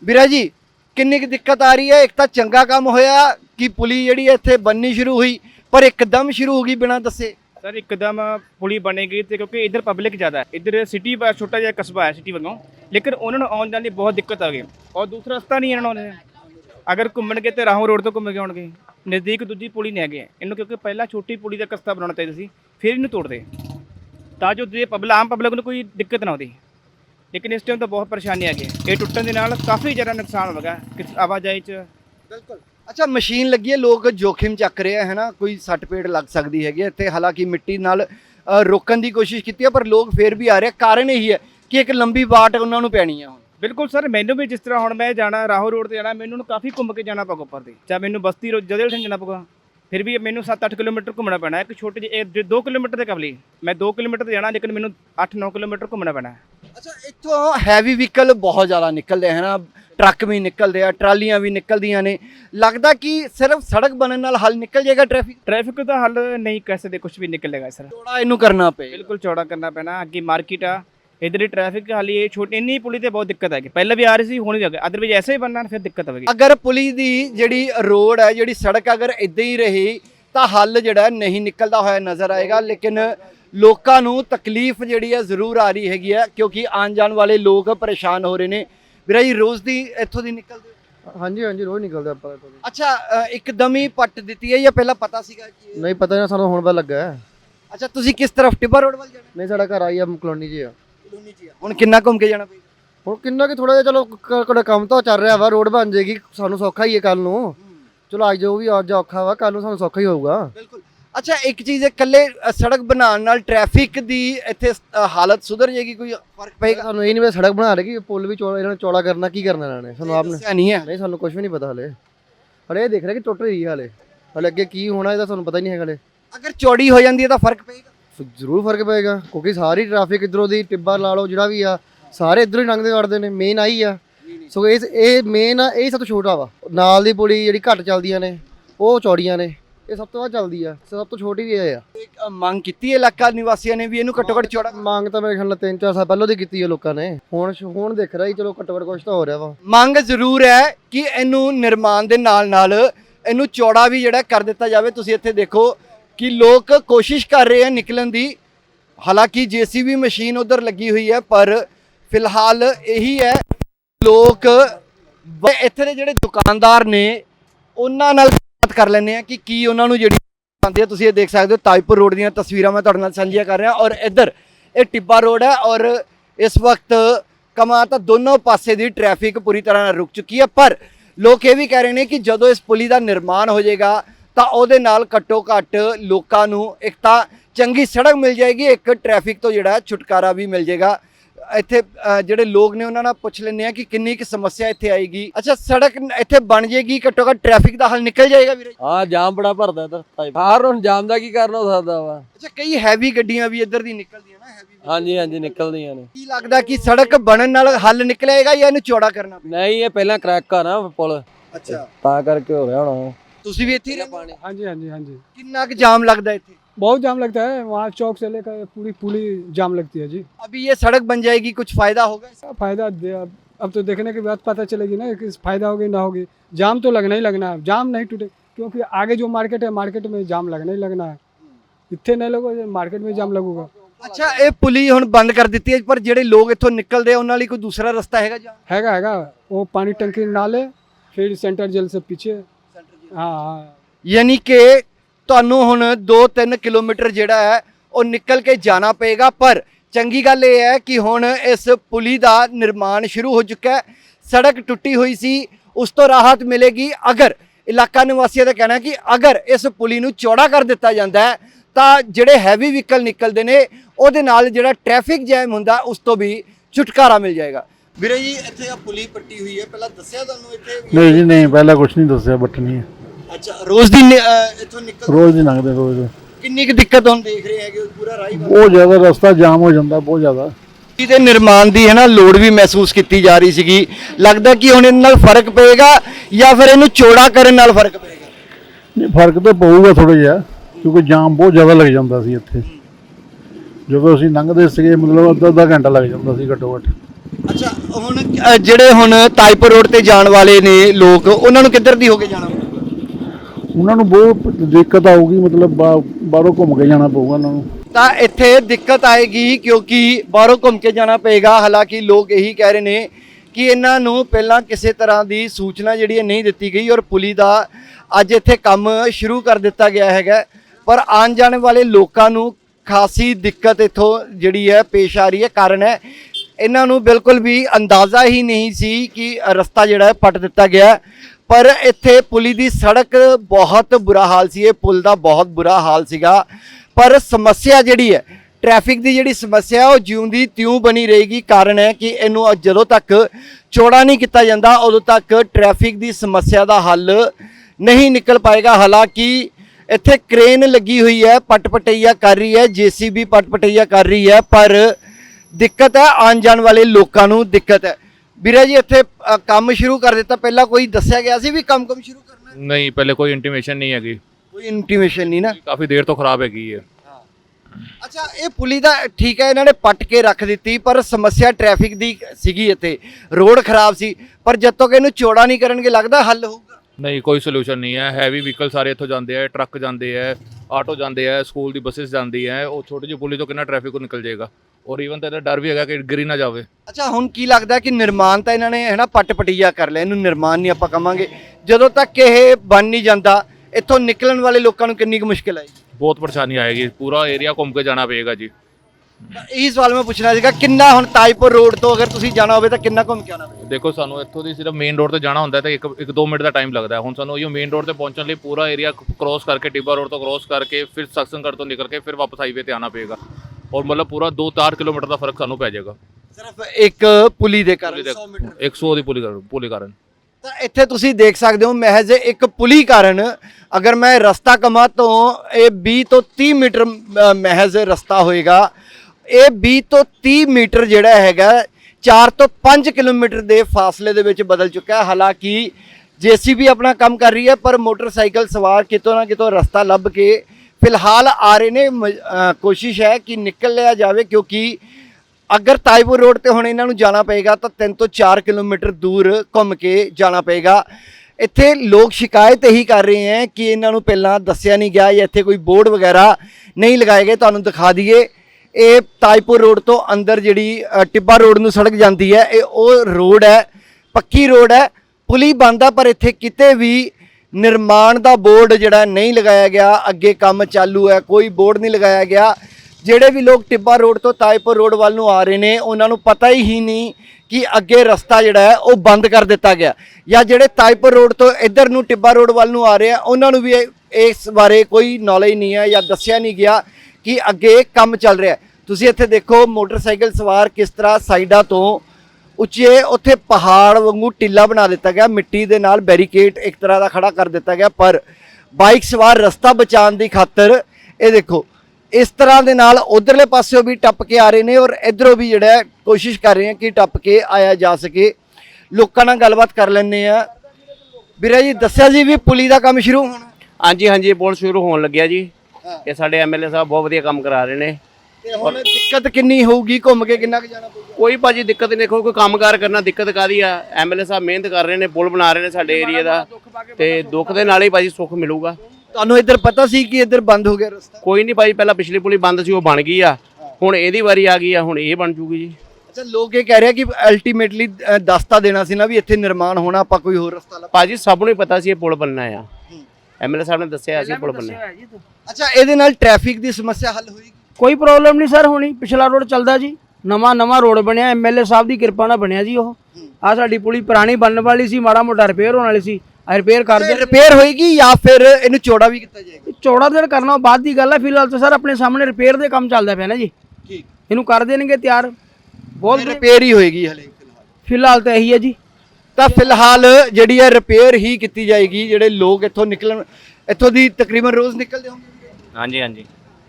ਵੀਰਾ ਜੀ, ਕਿੰਨੀ ਕੁ ਦਿੱਕਤ ਆ ਰਹੀ ਹੈ? ਇੱਕ ਤਾਂ ਚੰਗਾ ਕੰਮ ਹੋਇਆ ਕਿ ਪੁਲੀ ਜਿਹੜੀ ਇੱਥੇ ਬੰਨੀ ਸ਼ੁਰੂ ਹੋਈ, ਪਰ ਇੱਕਦਮ ਸ਼ੁਰੂ ਹੋ ਗਈ ਬਿਨਾਂ ਦੱਸੇ। ਸਰ, ਇੱਕਦਮ ਪੁਲੀ ਬਣੇਗੀ ਤੇ ਕਿਉਂਕਿ ਇਧਰ ਪਬਲਿਕ ਜ਼ਿਆਦਾ ਹੈ। ਇਧਰ ਸਿਟੀ ਛੋਟਾ ਜਿਹਾ ਕਸਬਾ ਹੈ ਸਿਟੀ ਵਾਂਗੋਂ ਲੇਕਿਨ ਉਹਨਾਂ ਨੂੰ ਆਉਣ ਜਾਣ ਦੀ ਬਹੁਤ ਦਿੱਕਤ ਆ ਗਈ। ਔਰ ਦੂਸਰਾ ਰਸਤਾ ਨਹੀਂ ਇਹਨਾਂ ਨੂੰ ਅਗਰ ਘੁੰਮਣਗੇ ਤੇ ਰਾਹੋਂ ਰੋਡ ਤੋਂ ਘੁੰਮ ਕੇ ਆਉਣਗੇ। ਨਜ਼ਦੀਕ ਦੂਜੀ ਪੁਲੀ ਨਹੀਂ ਹੈਗੇ। ਇਹਨੂੰ ਕਿਉਂਕਿ ਪਹਿਲਾਂ ਛੋਟੀ ਪੁਲੀ ਦਾ ਕਸਤਾ ਬਣਾਉਣਾ ਚਾਹੀਦਾ ਸੀ, ਫਿਰ ਇਹਨੂੰ ਤੋੜਦੇ। ਤਾਂ ਜੋ ਜੇ ਪਬਲਿਕ ਆਮ ਪਬਲਿਕ ਨੂੰ ਕੋਈ ਦਿੱਕਤ ਨਾ ਆਉਂਦੀ। ਲੇਕਿਨ ਇਸ ਟਾਈਮ ਤਾਂ ਬਹੁਤ ਪਰੇਸ਼ਾਨੀ ਆ ਗਈ ਇਹ ਟੁੱਟਣ ਦੇ ਨਾਲ ਕਾਫੀ ਜ਼ਿਆਦਾ ਨੁਕਸਾਨ ਹੋਵੇਗਾ ਕਿਸ ਆਵਾਜਾਈ 'ਚ। ਬਿਲਕੁਲ। ਅੱਛਾ, ਮਸ਼ੀਨ ਲੱਗੀ ਹੈ, ਲੋਕ ਜੋਖਿਮ ਚੱਕ ਰਹੇ ਆ, ਹੈ ਨਾ? ਕੋਈ ਸੱਟ ਪੇਟ ਲੱਗ ਸਕਦੀ ਹੈਗੀ ਹੈ। ਇੱਥੇ ਹਾਲਾਂਕਿ ਮਿੱਟੀ ਨਾਲ ਰੋਕਣ ਦੀ ਕੋਸ਼ਿਸ਼ ਕੀਤੀ ਹੈ, ਪਰ ਲੋਕ ਫੇਰ ਵੀ ਆ ਰਹੇ ਆ। ਕਾਰਨ ਇਹੀ ਹੈ ਕਿ ਇੱਕ ਲੰਬੀ ਬਾਟ ਉਹਨਾਂ ਨੂੰ ਪੈਣੀ ਹੈ ਹੁਣ। ਬਿਲਕੁਲ ਸਰ ਮੈਨੂੰ ਵੀ ਜਿਸ ਤਰ੍ਹਾਂ ਹੁਣ ਮੈਂ ਜਾਣਾ ਰਾਹੋ ਰੋਡ ਤੇ ਜਾਣਾ ਮੈਨੂੰ ਕਾਫੀ ਘੁੰਮ ਕੇ ਜਾਣਾ ਪਊਗਾ ਉੱਪਰ ਦੀ ਚਾਹੇ ਮੈਨੂੰ ਬਸਤੀ ਰੋਡ ਜਦੇ ਉਠਣ ਜਾਣਾ ਪਊਗਾ। ਫਿਰ ਵੀ ਮੈਨੂੰ 7-8 ਕਿਲੋਮੀਟਰ ਘੁੰਮਣਾ ਪੈਣਾ ਇੱਕ ਛੋਟੀ ਜਿਹੀ 2 ਕਿਲੋਮੀਟਰ ਦੇ ਕਬਲੀ ਮੈਂ 2 ਕਿਲੋਮੀਟਰ ਤੇ ਜਾਣਾ ਲੇਕਿਨ ਮੈਨੂੰ 8-9 ਕਿਲੋਮੀਟਰ ਘੁੰਮਣਾ ਪੈਣਾ ਅੱਛਾ ਇੱਥੋਂ ਹੈਵੀ ਵਹੀਕਲ ਬਹੁਤ ਜ਼ਿਆਦਾ ਨਿਕਲਦੇ ਹੈ ਨਾ ਟਰੱਕ ਵੀ ਨਿਕਲਦੇ ਆ ਟਰਾਲੀਆਂ ਵੀ ਨਿਕਲਦੀਆਂ ਨੇ। ਲੱਗਦਾ ਕਿ ਸਿਰਫ ਸੜਕ ਬਣਨ ਨਾਲ ਹੱਲ ਨਿਕਲ ਜਾਏਗਾ ਟ੍ਰੈਫਿਕ ਟ੍ਰੈਫਿਕ ਦਾ ਹੱਲ ਨਹੀਂ ਕਹਿ ਸਕਦੇ ਕੁਝ ਵੀ ਨਿਕਲੇਗਾ ਸਰ। ਥੋੜਾ ਇਹਨੂੰ ਕਰਨਾ ਪਏਗਾ। ਬਿਲਕੁਲ ਚੌੜਾ ਕਰਨਾ ਪੈਣਾ। ਅੱਗੇ ਮਾਰਕੀਟ ਆ। ਇਧਰ ਹੀ ਟ੍ਰੈਫਿਕ ਹਾਲੀ ਇਹ ਛੋਟੀ ਇੰਨੀ ਪੁਲੀ ਤੇ ਬਹੁਤ ਦਿੱਕਤ ਹੈਗੀ ਪਹਿਲਾਂ ਵੀ ਆ ਰਹੀ ਸੀ ਹੁਣ ਵੀ ਆ ਗਈ ਅਦਰਵਾਈਜ਼ ਐਸੇ ਹੀ ਬਣਨਾ ਫਿਰ ਦਿੱਕਤ ਆਵੇਗੀ ਅਗਰ ਪੁਲਿਸ ਦੀ ਜਿਹੜੀ ਰੋਡ ਹੈ ਜਿਹੜੀ ਸੜਕ ਅਗਰ ਇਦਾਂ ਹੀ ਰਹੀ ਤਾਂ ਹੱਲ ਜਿਹੜਾ ਨਹੀਂ ਨਿਕਲਦਾ ਹੋਇਆ ਨਜ਼ਰ ਆਏਗਾ ਲੇਕਿਨ ਲੋਕਾਂ ਨੂੰ ਤਕਲੀਫ ਜਿਹੜੀ ਹੈ ਜ਼ਰੂਰ ਆ ਰਹੀ ਹੈਗੀ ਹੈ ਕਿਉਂਕਿ ਆਉਣ ਜਾਣ ਵਾਲੇ ਲੋਕ ਪਰੇਸ਼ਾਨ ਹੋ ਰਹੇ ਨੇ ਵੀਰਾ ਜੀ ਰੋਜ਼ ਦੀ ਇੱਥੋਂ ਦੀ ਨਿਕਲਦੇ ਹੋ? ਹਾਂਜੀ ਹਾਂਜੀ ਰੋਜ਼ ਨਿਕਲਦੇ ਆਪਾਂ ਇੱਥੋਂ ਦੀ। ਅੱਛਾ ਅ, ਇੱਕਦਮ ਹੀ ਪੱਟ ਦਿੱਤੀ ਹੈ ਜਾਂ ਪਹਿਲਾਂ ਪਤਾ ਸੀਗਾ ਕਿ ਇਹ- ਨਹੀਂ ਪਤਾ ਨਾ ਸਾਨੂੰ ਹੁਣ ਪਤਾ ਲੱਗਾ ਹੈ। ਅੱਛਾ ਤੁਸੀਂ ਕਿਸ ਤਰਫ ਟਿੱਬਾ ਰੋਡ ਵੱਲ ਜਾਣਾ ਨਹੀਂ ਸਾਡਾ ਘਰ ਆਈ ਆ ਕਲੋਨੀ ਜੀ ਆ ਕਲੋਨੀ 'ਚ ਹੀ ਆ। ਹੁਣ ਕਿੰਨਾ ਘੁੰਮ ਕੇ ਜਾਣਾ ਪਏਗਾ ਹੁਣ ਕਿੰਨਾ ਕਿ ਥੋੜਾ ਜਿਹਾ ਚਲੋ ਕ- ਕ- ਕੰਮ ਤਾਂ ਚੱਲ ਰਿਹਾ ਵਾ ਰੋਡ ਬਣ ਜਾਏਗੀ ਸਾਨੂੰ ਸੌਖਾ ਹੀ ਹੈ ਕੱਲ ਨੂੰ। ਚਲੋ ਅੱਜ ਜੋ ਵੀ ਅੱਜ ਔਖਾ ਵਾ ਕੱਲ ਨੂੰ ਸਾਨੂੰ ਸੌਖਾ ਹੀ ਹੋਊਗਾ। ਬਿਲਕੁਲ। ਅੱਛਾ ਇੱਕ ਚੀਜ਼ ਹੈ ਇਕੱਲੇ ਅ, ਸੜਕ ਬਣਾਉਣ ਨਾਲ ਟ੍ਰੈਫਿਕ ਦੀ ਇੱਥੇ ਹਾਲਤ ਸੁਧਰ ਜਾਏਗੀ ਕੋਈ ਫ਼ਰਕ ਪਏਗਾ? ਸਾਨੂੰ ਇਹ ਨਹੀਂ ਵੀ ਸੜਕ ਬਣਾ ਰਹੇ ਕਿ ਪੁਲ ਵੀ ਚੌੜਾ ਇਹਨਾਂ ਨੇ ਚੌੜਾ ਕਰਨਾ ਕੀ ਕਰਨਾ ਇਹਨਾਂ ਨੇ? ਸਾਨੂੰ ਆਪ ਨੇ ਦੱਸਿਆ ਨਹੀਂ ਹੈ। ਨਹੀਂ ਸਾਨੂੰ ਕੁਝ ਵੀ ਨਹੀਂ ਪਤਾ ਹਲੇ। ਹਲੇ ਇਹ ਦੇਖ ਰਹੇ ਕਿ ਟੁੱਟ ਰਹੀ ਹਲੇ। ਹਲੇ ਅੱਗੇ ਕੀ ਹੋਣਾ ਇਹਦਾ ਸਾਨੂੰ ਪਤਾ ਹੀ ਨਹੀਂ ਹੈਗਾ ਹਲੇ। ਅਗਰ ਚੌੜੀ ਹੋ ਜਾਂਦੀ ਹੈ ਤਾਂ ਫ਼ਰਕ ਪਏਗਾ। ਜ਼ਰੂਰ ਫ਼ਰਕ ਪਏਗਾ ਕਿਉਂਕਿ ਸਾਰੀ ਟ੍ਰੈਫਿਕ ਇਧਰੋਂ ਦੀ ਟਿੱਬਾ ਲਾ ਲਓ ਜਿਹੜਾ ਵੀ ਆ ਸਾਰੇ ਇਧਰੋਂ ਹੀ ਲੰਘਦੇ ਵੜਦੇ ਨੇ ਮੇਨ ਆਈ ਆ। ਸੋ ਇਸ ਇਹ ਮੇਨ ਆ ਇਹ ਸਭ ਤੋਂ ਛੋਟਾ ਵਾ। ਨਾਲ ਦੀ ਪੁਲੀ ਜਿਹੜੀ ਘੱਟ ਚੱਲਦੀਆਂ ਨੇ ਉਹ ਚੌੜੀਆਂ ਨੇ ਇਹ ਸਭ ਤੋਂ ਵੱਧ ਚੱਲਦੀ ਆ ਸਭ ਤੋਂ ਛੋਟੀ ਵੀ ਇਹ ਆ। ਇੱਕ, ਮੰਗ ਕੀਤੀ ਹੈ ਇਲਾਕਾ ਨਿਵਾਸੀਆਂ ਨੇ ਵੀ ਇਹਨੂੰ ਘੱਟੋ ਘੱਟ ਚੌੜਾ ਮੰਗ ਤਾਂ ਮੇਰੇ ਖਿਆਲ ਨਾਲ 3-4 ਸਾਲ ਪਹਿਲਾਂ ਦੀ ਕੀਤੀ ਹੈ ਲੋਕਾਂ ਨੇ। ਹੁਣ ਹੁਣ ਦੇਖ ਰਿਹਾ ਚਲੋ ਘੱਟੋ ਘੱਟ ਕੁਛ ਤਾਂ ਹੋ ਰਿਹਾ ਵਾ। ਮੰਗ ਜ਼ਰੂਰ ਹੈ ਕਿ ਇਹਨੂੰ ਨਿਰਮਾਣ ਦੇ ਨਾਲ ਨਾਲ ਇਹਨੂੰ ਚੌੜਾ ਵੀ ਜਿਹੜਾ ਕਰ ਦਿੱਤਾ ਜਾਵੇ। ਤੁਸੀਂ ਇੱਥੇ ਦੇਖੋ ਕਿ ਲੋਕ ਕੋਸ਼ਿਸ਼ ਕਰ ਰਹੇ ਆ ਨਿਕਲਣ ਦੀ। ਹਾਲਾਂਕਿ ਜੀਸੀਬੀ ਮਸ਼ੀਨ ਉਧਰ ਲੱਗੀ ਹੋਈ ਹੈ, ਪਰ ਫਿਲਹਾਲ ਇਹੀ ਹੈ। ਲੋਕ ਬ- ਇੱਥੇ ਦੇ ਜਿਹੜੇ ਦੁਕਾਨਦਾਰ ਨੇ, ਉਹਨਾਂ ਨਾਲ ਬਾਤ ਕਰ ਲੈਂਦੇ ਆ ਕਿ ਕੀ ਉਹਨਾਂ ਨੂੰ ਜਿਹੜੀ ਆਉਂਦੀ ਹੈ ਤੁਸੀਂ ਇਹ ਦੇਖ ਸਕਦੇ ਹੋ, ਤਾਜਪੁਰ ਰੋਡ ਦੀਆਂ ਤਸਵੀਰਾਂ ਮੈਂ ਤੁਹਾਡੇ ਨਾਲ ਸਾਂਝੀਆਂ ਕਰ ਰਿਹਾ। ਔਰ ਇੱਧਰ ਇਹ ਟਿੱਬਾ ਰੋਡ ਹੈ, ਔਰ ਇਸ ਵਕਤ ਕਮਾ ਤਾਂ ਦੋਨੋਂ ਪਾਸੇ ਦੀ ਟ੍ਰੈਫਿਕ ਪੂਰੀ ਤਰ੍ਹਾਂ ਨਾਲ ਰੁਕ ਚੁੱਕੀ ਹੈ। ਪਰ ਲੋਕ ਇਹ ਵੀ ਕਹਿ ਰਹੇ ਨੇ ਕਿ ਜਦੋਂ ਇਸ ਪੁਲੀ ਦਾ ਨਿਰਮਾਣ ਹੋ ਜਾਏਗਾ ਤਾਂ ਉਹਦੇ ਨਾਲ ਘੱਟੋ ਘੱਟ ਲੋਕਾਂ ਨੂੰ ਇੱਕ ਤਾਂ ਚੰਗੀ ਸੜਕ ਮਿਲ ਜਾਏਗੀ ਇੱਕ ਟ੍ਰੈਫਿਕ ਤੋਂ ਜਿਹੜਾ ਛੁਟਕਾਰਾ ਵੀ ਮਿਲ ਜਾਏਗਾ। ਇੱਥੇ ਜਿਹੜੇ ਲੋਕ ਨੇ ਉਹਨਾਂ ਨਾਲ ਪੁੱਛ ਲੈਂਦੇ ਆ ਕਿ ਕਿੰਨੀ ਕੁ ਸਮੱਸਿਆ ਇੱਥੇ ਆਏਗੀ। ਅੱਛਾ ਸੜਕ ਇੱਥੇ ਬਣ ਜਾਏਗੀ ਘੱਟੋ ਘੱਟ ਟ੍ਰੈਫਿਕ ਦਾ ਹੱਲ ਨਿਕਲ ਜਾਏਗਾ ਵੀਰੇ? ਹਾਂ ਜਾਮ ਬੜਾ ਭਰਦਾ ਇੱਧਰ ਬਾਹਰ ਹੁਣ ਜਾਮ ਦਾ ਕੀ ਕਰਨਾ ਹੋ ਸਕਦਾ ਵਾ? ਅੱਛਾ ਕਈ ਹੈਵੀ ਗੱਡੀਆਂ ਵੀ ਇੱਧਰ ਦੀ ਨਿਕਲਦੀਆਂ ਨਾ ਹੈਵੀ ਹਾਂਜੀ ਹਾਂਜੀ ਨਿਕਲਦੀਆਂ ਨੇ। ਕੀ ਲੱਗਦਾ ਕਿ ਸੜਕ ਬਣਨ ਨਾਲ ਹੱਲ ਨਿਕਲੇਗਾ ਜਾਂ ਇਹਨੂੰ ਚੌੜਾ ਕਰਨਾ? ਨਹੀਂ ਇਹ ਪਹਿਲਾਂ ਕਰੈਕ ਆ ਨਾ ਪੁਲ। ਅੱਛਾ। ਤਾਂ ਕਰਕੇ ਹੋ ਰਿਹਾ ਹੋਣਾ। ਤੁਸੀਂ ਵੀ ਇੱਥੇ ਹੀ ਰਹਿੰਦੇ ਹੋ? हाँ जी हाँ जी हाँ जी ਕਿੰਨਾ ਕੁ ਜਾਮ ਲੱਗਦਾ ਇੱਥੇ बहुत जाम लगता है वहाँ चौक से लेकर पूरी पुली जाम लगती है जी अभी ये सड़क बन जाएगी कुछ फायदा होगा इसका? क्या फायदा दे अब अब तो देखने के बाद पता चलेगी ना कि फायदा होगी ना होगी जाम तो लगना ही लगना है जाम नहीं टूटे क्योंकि आगे जो मार्केट है मार्केट में जाम लगना ही लगना है इतने नहीं लगो मार्केट में जाम लगूगा ਅੱਛਾ ਇਹ ਪੁਲੀ ਹੁਣ ਬੰਦ ਕਰ ਦਿੱਤੀ ਹੈ ਪਰ ਜਿਹੜੇ ਲੋਕ ਇੱਥੋਂ ਨਿਕਲਦੇ ਆ ਉਹਨਾਂ ਲਈ ਕੋਈ ਦੂਸਰਾ ਰਸਤਾ ਹੈਗਾ ਜਾਂ हैगा हैगा वो पानी टंकी नाले फिर सेंटर जेल से पीछे हाँ हाँ ਯਾਨੀ ਕਿ ਤੁਹਾਨੂੰ ਹੁਣ 2-3 ਕਿਲੋਮੀਟਰ ਜਿਹੜਾ ਹੈ ਉਹ ਨਿਕਲ ਕੇ ਜਾਣਾ ਪਏਗਾ। ਪਰ ਚੰਗੀ ਗੱਲ ਇਹ ਹੈ ਕਿ ਹੁਣ ਇਸ ਪੁਲੀ ਦਾ ਨਿਰਮਾਣ ਸ਼ੁਰੂ ਹੋ ਚੁੱਕਾ ਹੈ। ਸੜਕ ਟੁੱਟੀ ਹੋਈ ਸੀ। ਉਸ ਤੋਂ ਰਾਹਤ ਮਿਲੇਗੀ। ਅਗਰ ਇਲਾਕਾ ਨਿਵਾਸੀਆਂ ਦਾ ਕਹਿਣਾ ਹੈ ਕਿ ਅਗਰ ਇਸ ਪੁਲੀ ਨੂੰ ਚੌੜਾ ਕਰ ਦਿੱਤਾ ਜਾਂਦਾ ਹੈ ਤਾਂ ਜਿਹੜੇ ਹੈਵੀ ਵਹੀਕਲ ਨਿਕਲਦੇ ਨੇ ਉਹਦੇ ਨਾਲ ਜਿਹੜਾ ਟ੍ਰੈਫਿਕ ਜੈਮ ਹੁੰਦਾ ਉਸ ਤੋਂ ਵੀ ਛੁਟਕਾਰਾ ਮਿਲ ਜਾਏਗਾ। ਵੀਰੇ ਜੀ ਇੱਥੇ ਆ ਪੁਲੀ ਪੱਟੀ ਹੋਈ ਹੈ। ਪਹਿਲਾਂ ਦੱਸਿਆ ਤੁਹਾਨੂੰ ਇੱਥੇ? ਨਹੀਂ ਜੀ ਨਹੀਂ। ਪਹਿਲਾਂ ਕੁਝ ਨਹੀਂ ਦੱਸਿਆ ਬਟਨੀ ਹੈ। ਅੱਛਾ ਰੋਜ਼ ਦੀ ਨਿ- ਅਹ ਇੱਥੋਂ ਨਿਕਲ ਰੋਜ਼ ਹੀ ਲੰਘਦੇ ਰੋਜ਼ ਕਿੰਨੀ ਕੁ ਦਿੱਕਤ ਹੁਣ ਦੇਖ ਰਹੇ ਹੈਗੇ ਪੂਰਾ ਰਾਹ ਹੀ ਬੰਦ ਬਹੁਤ ਜ਼ਿਆਦਾ ਰਸਤਾ ਜਾਮ ਹੋ ਜਾਂਦਾ ਬਹੁਤ ਜ਼ਿਆਦਾ। ਦੇ ਨਿਰਮਾਣ ਦੀ ਹੈ ਨਾ ਲੋੜ ਵੀ ਮਹਿਸੂਸ ਕੀਤੀ ਜਾ ਰਹੀ ਸੀਗੀ। ਲੱਗਦਾ ਕਿ ਹੁਣ ਇਹਨਾਂ ਨਾਲ ਫ਼ਰਕ ਪਏਗਾ ਜਾਂ ਫਿਰ ਇਹਨੂੰ ਚੌੜਾ ਕਰਨ ਨਾਲ ਫ਼ਰਕ ਪਏਗਾ? ਨਹੀਂ ਫ਼ਰਕ ਤਾਂ ਪਊਗਾ ਥੋੜਾ ਜਿਹਾ ਕਿਉਂਕਿ ਜਾਮ ਬਹੁਤ ਜ਼ਿਆਦਾ ਲੱਗ ਜਾਂਦਾ ਸੀ ਇੱਥੇ। ਜਦੋਂ ਅਸੀਂ ਲੰਘਦੇ ਸੀਗੇ ਮਤਲਬ ਅੱਧਾ ਅੱਧਾ ਘੰਟਾ ਲੱਗ ਜਾਂਦਾ ਸੀ ਘੱਟੋ ਘੱਟ। ਅੱਛਾ ਹੁਣ ਅਹ, ਜਿਹੜੇ ਹੁਣ ਤਾਜਪੁਰ ਰੋਡ ਤੇ ਜਾਣ ਵਾਲੇ ਨੇ ਲੋਕ ਉਹਨਾਂ ਨੂੰ ਕਿੱਧਰ ਦੀ ਹੋ ਕੇ ਜਾਣਾ? ਉਹਨਾਂ ਨੂੰ ਬਹੁਤ ਦਿੱਕਤ ਆਊਗੀ, ਮਤਲਬ ਬਾ- ਬਾਹਰੋਂ ਘੁੰਮ ਕੇ ਜਾਣਾ ਪਊਗਾ ਉਹਨਾਂ ਨੂੰ। ਤਾਂ ਇੱਥੇ ਦਿੱਕਤ ਆਏਗੀ ਕਿਉਂਕਿ ਬਾਹਰੋਂ ਘੁੰਮ ਕੇ ਜਾਣਾ ਪਏਗਾ। ਹਾਲਾਂਕਿ ਲੋਕ ਇਹੀ ਕਹਿ ਰਹੇ ਨੇ ਕਿ ਇਹਨਾਂ ਨੂੰ ਪਹਿਲਾਂ ਕਿਸੇ ਤਰ੍ਹਾਂ ਦੀ ਸੂਚਨਾ ਜਿਹੜੀ ਹੈ ਨਹੀਂ ਦਿੱਤੀ ਗਈ ਔਰ ਪੁਲੀ ਦਾ ਅੱਜ ਇੱਥੇ ਕੰਮ ਸ਼ੁਰੂ ਕਰ ਦਿੱਤਾ ਗਿਆ ਹੈਗਾ। ਪਰ ਆਉਣ ਜਾਣ ਵਾਲੇ ਲੋਕਾਂ ਨੂੰ ਖਾਸੀ ਦਿੱਕਤ ਇੱਥੋਂ ਜਿਹੜੀ ਹੈ ਪੇਸ਼ ਆ ਰਹੀ ਹੈ। ਕਾਰਨ ਹੈ, ਇਹਨਾਂ ਨੂੰ ਬਿਲਕੁਲ ਵੀ ਅੰਦਾਜ਼ਾ ਹੀ ਨਹੀਂ ਸੀ ਕਿ ਰਸਤਾ ਜਿਹੜਾ ਹੈ ਪੱਟ ਦਿੱਤਾ ਗਿਆ। ਹੈ। ਪਰ ਇੱਥੇ ਪੁਲੀ ਦੀ ਸੜਕ ਬਹੁਤ ਬੁਰਾ ਹਾਲ ਸੀ ਇਹ ਪੁਲ ਦਾ ਬਹੁਤ ਬੁਰਾ ਹਾਲ ਸੀਗਾ। ਪਰ ਸਮੱਸਿਆ ਜਿਹੜੀ ਹੈ ਟ੍ਰੈਫਿਕ ਦੀ ਜਿਹੜੀ ਸਮੱਸਿਆ ਹੈ, ਉਹ ਜਿਉਂਦੀ ਤਿਉਂ ਬਣੀ ਰਹੇਗੀ। ਕਾਰਨ ਹੈ ਕਿ ਇਹਨੂੰ ਜਦੋਂ ਤੱਕ ਚੌੜਾ ਨਹੀਂ ਕੀਤਾ ਜਾਂਦਾ ਉਦੋਂ ਤੱਕ ਟ੍ਰੈਫਿਕ ਦੀ ਸਮੱਸਿਆ ਦਾ ਹੱਲ ਨਹੀਂ ਨਿਕਲ ਪਾਏਗਾ। ਹਾਲਾਂਕਿ ਇੱਥੇ ਕ੍ਰੇਨ ਲੱਗੀ ਹੋਈ ਹੈ ਪਟਪਟਈਆ ਕਰ ਰਹੀ ਹੈ ਜੀਸੀਬੀ ਪਟਪਟਈਆ ਕਰ ਰਹੀ ਹੈ ਪਰ ਦਿੱਕਤ ਹੈ ਆਉਣ ਜਾਣ ਵਾਲੇ ਲੋਕਾਂ ਨੂੰ ਦਿੱਕਤ ਹੈ। ਵੀਰੇ ਜੀ ਇੱਥੇ ਅ, ਕੰਮ ਸ਼ੁਰੂ ਕਰ ਦਿੱਤਾ। ਪਹਿਲਾਂ ਕੋਈ ਦੱਸਿਆ ਗਿਆ ਸੀ ਵੀ ਕੰਮ ਕੰਮ ਸ਼ੁਰੂ ਕਰਨਾ? ਹੈ ਨਹੀਂ ਪਹਿਲੇ ਕੋਈ ਇੰਟੀਮੇਸ਼ਨ ਨਹੀਂ ਹੈਗੀ। ਕੋਈ ਇੰਟੀਮੇਸ਼ਨ ਨਹੀਂ ਨਾ? ਕਾਫੀ ਦੇਰ ਤੋਂ ਖਰਾਬ ਹੈਗੀ ਹੈ। ਅੱਛਾ ਇਹ ਪੁਲੀ ਦਾ ਠੀਕ ਹੈ ਇਹਨਾਂ ਨੇ ਪੱਟ ਕੇ ਰੱਖ ਦਿੱਤੀ ਪਰ ਸਮੱਸਿਆ ਟ੍ਰੈਫਿਕ ਦੀ ਸੀਗੀ ਇੱਥੇ। ਰੋਡ ਖਰਾਬ ਸੀ ਪਰ ਜਦ ਤੱਕ ਇਹਨੂੰ ਚੌੜਾ ਨਹੀਂ ਕਰਨਗੇ ਲੱਗਦਾ ਹੱਲ ਹੋਊਗਾ। ਨਹੀਂ ਕੋਈ ਸੋਲੂਸ਼ਨ ਨਹੀਂ ਹੈ। ਹੈਵੀ ਵਹੀਕਲ ਸਾਰੇ ਇੱਥੋਂ ਜਾਂਦੇ ਆ ਟਰੱਕ ਜਾਂਦੇ ਆ ਆਟੋ ਜਾਂਦੇ ਆ ਸਕੂਲ ਦੀ ਬੱਸਿਸ ਜਾਂਦੀ ਹੈ ਉਹ ਛੋਟੀ ਜਿਹੀ ਪੁਲੀ ਤੋਂ ਕਿੰਨਾ ਟ੍ਰੈਫਿਕ ਨਿਕਲ ਜਾਏਗਾ? ਔਰ ਈਵਨ ਤਾਂ ਇਹਦਾ ਡਰ ਵੀ ਹੈਗਾ ਕਿ ਗਿਰੀ ਨਾ ਜਾਵੇ। ਅੱਛਾ ਹੁਣ ਕੀ ਲੱਗਦਾ ਕਿ ਨਿਰਮਾਣ ਤਾਂ ਇਹਨਾਂ ਨੇ ਹੈ ਨਾ ਪੱਟ ਪਟੀਆ ਕਰ ਲਿਆ। ਇਹਨੂੰ ਨਿਰਮਾਣ ਨਹੀਂ ਆਪਾਂ ਕਵਾਂਗੇ। ਜਦੋਂ ਤੱਕ ਇਹ ਬਣ ਨਹੀਂ ਜਾਂਦਾ ਇੱਥੋਂ ਨਿਕਲਣ ਵਾਲੇ ਲੋਕਾਂ ਨੂੰ ਕਿੰਨੀ ਕੁ ਮੁਸ਼ਕਿਲ ਆਏਗੀ? ਬਹੁਤ ਪਰੇਸ਼ਾਨੀ ਆਏਗੀ। ਪੂਰਾ ਏਰੀਆ ਘੁੰਮ ਕੇ ਜਾਣਾ ਪਏਗਾ ਜੀ। ਤਾਂ ਇਹ ਸਵਾਲ ਮੈਂ ਪੁੱਛਣਾ ਸੀਗਾ ਕਿੰਨਾ ਹੁਣ ਤਾਜਪੁਰ ਰੋਡ ਤੋਂ ਅਗਰ ਤੁਸੀਂ ਜਾਣਾ ਹੋਵੇ ਤਾਂ ਕਿੰਨਾ ਘੁੰਮ ਕੇ ਆਉਣਾ ਪਏਗਾ? ਦੇਖੋ ਸਾਨੂੰ ਇੱਥੋਂ ਦੀ ਸਿਰਫ ਮੇਨ ਰੋਡ ਤੇ ਜਾਣਾ ਹੁੰਦਾ ਤਾਂ ਇੱਕ ਇੱਕ 2 ਮਿੰਟ ਦਾ ਟਾਈਮ ਲੱਗਦਾ ਹੈ। ਹੁਣ ਸਾਨੂੰ ਇਹ ਮੇਨ ਰੋਡ ਤੇ ਪਹੁੰਚਣ ਲਈ ਪੂਰਾ ਏਰੀਆ ਕ੍ਰੋਸ ਕਰਕੇ ਟਿੱਬਾ ਰੋਡ ਤੋਂ ਕ੍ਰੋਸ ਕਰਕੇ ਫਿਰ ਸਤਸੰਗਗੜ੍ਹ ਤੋਂ ਨਿਕਲ ਕੇ ਫਿਰ ਵਾਪਸ ਹਾਈਵੇ ਤੇ ਆਣਾ ਪਏਗਾ। ਔਰ ਮਤਲਬ ਪੂਰਾ 2-4 ਕਿਲੋਮੀਟਰ ਦਾ ਫ਼ਰਕ ਸਾਨੂੰ ਪੈ ਜਾਏਗਾ। ਸਿਰਫ ਇੱਕ ਪੁਲੀ ਦੇ ਕਾਰਨ? ਪੁਲੀ ਦੇ 100 ਮੀਟਰ 100 ਦੀ ਪੁਲੀ ਕਾਰਨ ਪੁਲੀ ਕਾਰਨ। ਤਾਂ ਇੱਥੇ ਤੁਸੀਂ ਦੇਖ ਸਕਦੇ ਹੋ ਮਹਿਜ਼ ਇੱਕ ਪੁਲੀ ਕਾਰਨ। ਅਗਰ ਮੈਂ ਰਸਤਾ ਕਮਾ ਤੋਂ ਇਹ 20 ਤੋਂ 30 ਮੀਟਰ ਮਹਿਜ਼ ਰਸਤਾ ਹੋਏਗਾ। ਇਹ 20 ਤੋਂ 30 ਮੀਟਰ ਜਿਹੜਾ ਹੈਗਾ 4 ਤੋਂ 5 ਕਿਲੋਮੀਟਰ ਦੇ ਫਾਸਲੇ ਦੇ ਵਿੱਚ ਬਦਲ ਚੁੱਕਾ ਹੈ। ਹਾਲਾਂਕਿ ਜੀਸੀਬੀ ਆਪਣਾ ਕੰਮ ਕਰ ਰਹੀ ਹੈ ਪਰ ਮੋਟਰਸਾਈਕਲ ਸਵਾਰ ਕਿਤੋਂ ਨਾ ਕਿਤੋਂ ਰਸਤਾ ਲੱਭ ਕੇ ਫਿਲਹਾਲ ਆ ਰਹੇ ਨੇ, ਮ- ਕੋਸ਼ਿਸ਼ ਹੈ ਕਿ ਨਿਕਲ ਲਿਆ ਜਾਵੇ ਕਿਉਂਕਿ ਅਗਰ ਤਾਜਪੁਰ ਰੋਡ ਤੇ ਹੁਣ ਇਹਨਾਂ ਨੂੰ ਜਾਣਾ ਪਏਗਾ ਤਾਂ 3 ਤੋਂ 4 ਕਿਲੋਮੀਟਰ ਦੂਰ ਘੁੰਮ ਕੇ ਜਾਣਾ ਪਏਗਾ। ਇੱਥੇ ਲੋਕ ਸ਼ਿਕਾਇਤ ਇਹੀ ਕਰ ਰਹੇ ਹੈ ਕਿ ਇਹਨਾਂ ਨੂੰ ਪਹਿਲਾਂ ਦੱਸਿਆ ਨਹੀਂ ਗਿਆ, ਜਾਂ ਇੱਥੇ ਕੋਈ ਬੋਰਡ ਵਗੈਰਾ ਨਹੀਂ ਲਗਾਏ ਗਏ। ਤੁਹਾਨੂੰ ਦਿਖਾ ਦਈਏ, ਇਹ ਤਾਜਪੁਰ ਰੋਡ ਤੋਂ ਅੰਦਰ ਜਿਹੜੀ ਟਿੱਬਾ ਰੋਡ ਨੂੰ ਸੜਕ ਜਾਂਦੀ ਹੈ, ਇਹ ਉਹ ਰੋਡ ਹੈ, ਪੱਕੀ ਰੋਡ ਹੈ। ਪੁਲੀ ਬੰਦ ਪਰ ਇੱਥੇ ਕਿਤੇ ਵੀ ਨਿਰਮਾਣ ਦਾ ਬੋਰਡ ਜਿਹੜਾ ਨਹੀਂ ਲਗਾਇਆ ਗਿਆ, ਅੱਗੇ ਕੰਮ ਚਾਲੂ ਹੈ, ਕੋਈ ਬੋਰਡ ਨਹੀਂ ਲਗਾਇਆ ਗਿਆ। ਜਿਹੜੇ ਵੀ ਲੋਕ ਟਿੱਬਾ ਰੋਡ ਤੋਂ ਤਾਜਪੁਰ ਰੋਡ ਵੱਲ ਨੂੰ ਆ ਰਹੇ ਨੇ, ਉਹਨਾਂ ਨੂੰ ਪਤਾ ਹੀ ਨਹੀਂ ਕਿ ਅੱਗੇ ਰਸਤਾ ਜਿਹੜਾ ਹੈ, ਉਹ ਬੰਦ ਕਰ ਦਿੱਤਾ ਗਿਆ। ਜਾਂ ਜਿਹੜੇ ਤਾਜਪੁਰ ਰੋਡ ਤੋਂ ਇੱਧਰ ਨੂੰ ਟਿੱਬਾ ਰੋਡ ਵੱਲ ਨੂੰ ਆ ਰਹੇ ਆ, ਉਹਨਾਂ ਨੂੰ ਵੀ ਇਸ ਬਾਰੇ ਕੋਈ ਨੌਲੇਜ ਨਹੀਂ ਹੈ ਜਾਂ ਦੱਸਿਆ ਨਹੀਂ ਗਿਆ ਕਿ ਅੱਗੇ ਕੰਮ ਚੱਲ ਰਿਹਾ ਤੁਸੀਂ ਇੱਥੇ ਦੇਖੋ, ਮੋਟਰਸਾਈਕਲ ਸਵਾਰ ਕਿਸ ਤਰ੍ਹਾਂ ਸਾਈਡਾਂ ਤੋਂ ਉੱਚੇ ਉੱਥੇ ਪਹਾੜ ਵਾਂਗੂ ਟਿੱਲਾ ਬਣਾ ਦਿੱਤਾ ਗਿਆ ਮਿੱਟੀ ਦੇ ਨਾਲ ਬੈਰੀਕੇਡ ਇੱਕ ਤਰ੍ਹਾਂ ਦਾ ਖੜਾ ਕਰ ਦਿੱਤਾ ਗਿਆ ਪਰ ਬਾਈਕ ਸਵਾਰ ਰਸਤਾ ਬਚਾਉਣ ਦੀ ਖਾਤਰ ਇਹ ਦੇਖੋ ਇਸ ਤਰ੍ਹਾਂ ਦੇ ਨਾਲ ਉਧਰਲੇ ਪਾਸਿਓਂ ਵੀ ਟੱਪ ਕੇ ਆ ਰਹੇ ਨੇ ਔਰ ਇਧਰੋਂ ਵੀ ਜਿਹੜਾ ਕੋਸ਼ਿਸ਼ ਕਰ ਰਹੇ ਆ ਕਿ ਟੱਪ ਕੇ ਆਇਆ ਜਾ ਸਕੇ। ਲੋਕਾਂ ਨਾਲ ਗੱਲਬਾਤ ਕਰ ਲੈਂਦੇ ਆ ਵੀਰੇ ਜੀ ਦੱਸਿਆ ਜੀ ਵੀ ਪੁਲੀ ਦਾ ਕੰਮ ਸ਼ੁਰੂ ਹੋਣਾ। ਹਾਂਜੀ ਹਾਂਜੀ ਪੁਲ ਸ਼ੁਰੂ ਹੋਣ ਲੱਗਿਆ ਜੀ। ਇਹ ਸਾਡੇ ਐਮਐਲਏ ਸਾਹਿਬ ਬਹੁਤ ਵਧੀਆ ਕੰਮ ਕਰਾ ਰਹੇ ਨੇ। ਤੇ ਹੁਣ ਦਿੱਕਤ ਕਿੰਨੀ ਹੋਊਗੀ? ਘੁੰਮ ਕੇ ਕਿੰਨਾ ਕੁ ਜਾਣਾ ਕੋਈ ਭਾਜੀ ਦਿੱਕਤ ਨਹੀਂ ਦੇਖੋ ਕੋਈ ਕੰਮਕਾਰ ਕਰਨਾ ਦਿੱਕਤ ਕਾਦੀ ਆ? ਐਮਐਲਏ ਸਾਹਿਬ ਮਿਹਨਤ ਕਰ ਰਹੇ ਨੇ ਪੁਲ ਬਣਾ ਰਹੇ ਨੇ ਸਾਡੇ ਏਰੀਆ ਦਾ ਤੇ ਦੁੱਖ ਦੇ ਨਾਲ ਹੀ ਭਾਜੀ ਸੁੱਖ ਮਿਲੂਗਾ। ਤੁਹਾਨੂੰ ਇੱਧਰ ਪਤਾ ਸੀ ਕਿ ਇੱਧਰ ਬੰਦ ਹੋ ਗਿਆ ਰਸਤਾ? ਕੋਈ ਨਹੀਂ ਭਾਜੀ ਪਹਿਲਾਂ ਪਿਛਲੀ ਪੁਲੀ ਬੰਦ ਸੀ ਉਹ ਬਣ ਗਈ ਆ। ਹੁਣ ਇਹਦੀ ਵਾਰੀ ਆ ਗਈ ਆ ਹੁਣ ਇਹ ਬਣ ਜੂਗੀ ਜੀ। ਅੱਛਾ ਲੋਕ ਇਹ ਕਹਿ ਰਹੇ ਕਿ ਅਲਟੀਮੇਟਲੀ ਦਸਤਾ ਦੇਣਾ ਸੀ ਨਾ ਵੀ ਇੱਥੇ ਨਿਰਮਾਣ ਹੋਣਾ ਆਪਾਂ ਕੋਈ ਹੋਰ ਰਸਤਾ ਲੱਭ ਭਾਜੀ ਸਭ ਨੂੰ ਹੀ ਪਤਾ ਸੀ ਇਹ ਪੁਲ ਬਣਨਾ ਆ। ਐਮਐਲਏ ਸਾਹਿਬ ਨੇ ਦੱਸਿਆ ਸੀ ਪੁਲ ਬਣਨਾ। ਅੱਛਾ ਇਹਦੇ ਨਾਲ ਟ੍ਰੈਫਿਕ ਦੀ ਸਮੱਸਿਆ ਹੱਲ ਹੋਏਗੀ? ਕੋਈ ਪ੍ਰੋਬਲਮ ਨਹੀਂ ਸਰ ਹੋਣੀ ਪਿਛਲਾ ਰੋਡ ਚੱਲਦਾ ਜੀ। ਨਵਾਂ ਨਵਾਂ ਰੋਡ ਬਣਿਆ ਐਮਐਲਏ ਸਾਹਿਬ ਦੀ ਕਿਰਪਾ ਨਾਲ ਬਣਿਆ ਜੀ ਉਹ। ਆ ਸਾਡੀ ਪੁਲੀ ਪੁਰਾਣੀ ਬਣਨ ਵਾਲੀ ਸੀ ਮਾੜਾ ਮੋਟਾ ਰਿਪੇਅਰ ਹੋਣ ਵਾਲੀ ਸੀ ਆ ਰਿਪੇਅਰ ਕਰ ਦੇ ਰਿਪੇਅਰ ਹੋਏਗੀ ਜਾਂ ਫਿਰ ਇਹਨੂੰ ਚੌੜਾ ਵੀ ਕੀਤਾ ਜਾਏਗਾ? ਚੌੜਾ ਤੇ ਕਰਨਾ ਬਾਅਦ ਦੀ ਗੱਲ ਹੈ ਫਿਲਹਾਲ ਤਾਂ ਸਰ ਆਪਣੇ ਸਾਹਮਣੇ ਰਿਪੇਅਰ ਦੇ ਕੰਮ ਚੱਲਦਾ ਪਿਆ ਨਾ ਜੀ। ਠੀਕ। ਇਹਨੂੰ ਕਰ ਦੇਣਗੇ ਤਿਆਰ। ਬਹੁਤ ਰਿਪੇਅਰ ਹੀ ਹੋਏਗੀ ਹਲੇ ਫਿਲਹਾਲ। ਫਿਲਹਾਲ ਤਾਂ ਇਹੀ ਹੈ ਜੀ। ਤਾਂ ਫਿਲਹਾਲ ਜਿਹੜੀ ਹੈ ਰਿਪੇਅਰ ਹੀ ਕੀਤੀ ਜਾਏਗੀ ਜਿਹੜੇ ਲੋਕ ਇੱਥੋਂ ਨਿਕਲਣ ਇੱਥੋਂ ਦੀ ਤਕਰੀਬਨ ਰੋਜ਼ ਨਿਕਲਦੇ ਹੋਣਗੇ? ਹਾਂਜੀ ਹਾਂਜੀ।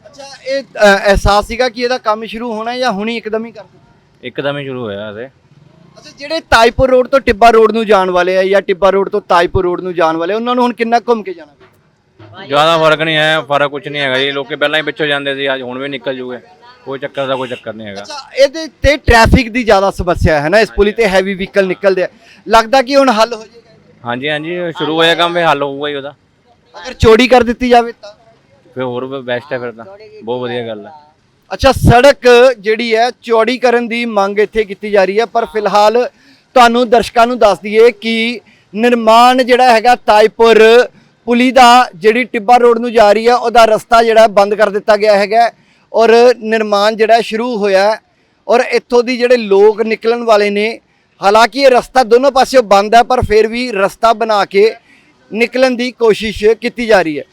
ਅੱਛਾ ਇਹ ਅ, ਅਹਿਸਾਸ ਸੀਗਾ ਕਿ ਇਹਦਾ ਕੰਮ ਸ਼ੁਰੂ ਹੋਣਾ ਜਾਂ ਹੁਣੀ ਇੱਕਦਮ ਹੀ ਕਰ ਦਿੱਤਾ? ਇੱਕਦਮ ਹੀ ਸ਼ੁਰੂ ਹੋਇਆ ਤੇ ਅੱਛਾ ਜਿਹੜੇ ਤਾਜਪੁਰ ਰੋਡ ਤੋਂ ਟਿੱਬਾ ਰੋਡ ਨੂੰ ਜਾਣ ਵਾਲੇ ਆ ਜਾਂ ਟਿੱਬਾ ਰੋਡ ਤੋਂ ਤਾਜਪੁਰ ਰੋਡ ਨੂੰ ਜਾਣ ਵਾਲੇ ਉਹਨਾਂ ਨੂੰ ਹੁਣ ਕਿੰਨਾ ਘੁੰਮ ਕੇ ਜਾਣਾ ਜ਼ਿਆਦਾ ਫ਼ਰਕ ਨਹੀਂ ਹੈ ਫ਼ਰਕ ਕੁਝ ਨਹੀਂ ਹੈਗਾ ਜੀ। ਲੋਕੀ ਪਹਿਲਾਂ ਹੀ ਪਿੱਛੋਂ ਜਾਂਦੇ ਸੀ ਅੱਜ ਹੁਣ ਵੀ ਨਿਕਲ ਜੂਗੇ। ਕੋਈ ਚੱਕਰ ਦਾ ਕੋਈ ਚੱਕਰ ਨਹੀਂ ਹੈਗਾ। ਅੱਛਾ ਇਹਦੇ ਤੇ ਟ੍ਰੈਫਿਕ ਦੀ ਜ਼ਿਆਦਾ ਸਮੱਸਿਆ ਹੈ ਨਾ? ਇਸ ਪੁਲੀ ਤੇ ਹੈਵੀ ਵਹੀਕਲ ਨਿਕਲਦੇ ਆ। ਲੱਗਦਾ ਕਿ ਹੁਣ ਹੱਲ ਹੋ ਜਾਏਗਾ ਹਾਂਜੀ ਹਾਂਜੀ ਸ਼ੁਰੂ ਹੋਇਆ ਕੰਮ ਵੀ ਹੱਲ ਹੋਊਗਾ ਹੀ ਉਹਦਾ। ਅਗਰ ਚੋਰੀ ਕਰ ਦਿੱਤੀ ਜਾਵੇ ਤਾਂ? ਫਿਰ ਹੋਰ ਬੈਸਟ ਹੈ ਫਿਰ ਤਾਂ। ਬਹੁਤ ਵਧੀਆ ਗੱਲ ਹੈ ਅੱਛਾ ਸੜਕ ਜਿਹੜੀ ਹੈ ਚੌੜੀ ਕਰਨ ਦੀ ਮੰਗ ਇੱਥੇ ਕੀਤੀ ਜਾ ਰਹੀ ਹੈ ਪਰ ਫਿਲਹਾਲ ਤੁਹਾਨੂੰ ਦਰਸ਼ਕਾਂ ਨੂੰ ਦੱਸ ਦਈਏ ਕਿ ਨਿਰਮਾਣ ਜਿਹੜਾ ਹੈਗਾ ਤਾਜਪੁਰ ਪੁਲੀ ਦਾ ਜਿਹੜੀ ਟਿੱਬਾ ਰੋਡ ਨੂੰ ਜਾ ਰਹੀ ਹੈ ਉਹਦਾ ਰਸਤਾ ਜਿਹੜਾ ਬੰਦ ਕਰ ਦਿੱਤਾ ਗਿਆ ਹੈਗਾ ਔਰ ਨਿਰਮਾਣ ਜਿਹੜਾ ਸ਼ੁਰੂ ਹੋਇਆ ਔਰ ਇੱਥੋਂ ਦੀ ਜਿਹੜੇ ਲੋਕ ਨਿਕਲਣ ਵਾਲੇ ਨੇ ਹਾਲਾਂਕਿ ਇਹ ਰਸਤਾ ਦੋਨੋਂ ਪਾਸਿਓਂ ਬੰਦ ਹੈ ਪਰ ਫਿਰ ਵੀ ਰਸਤਾ ਬਣਾ ਕੇ ਨਿਕਲਣ ਦੀ ਕੋਸ਼ਿਸ਼ ਕੀਤੀ ਜਾ ਰਹੀ ਹੈ।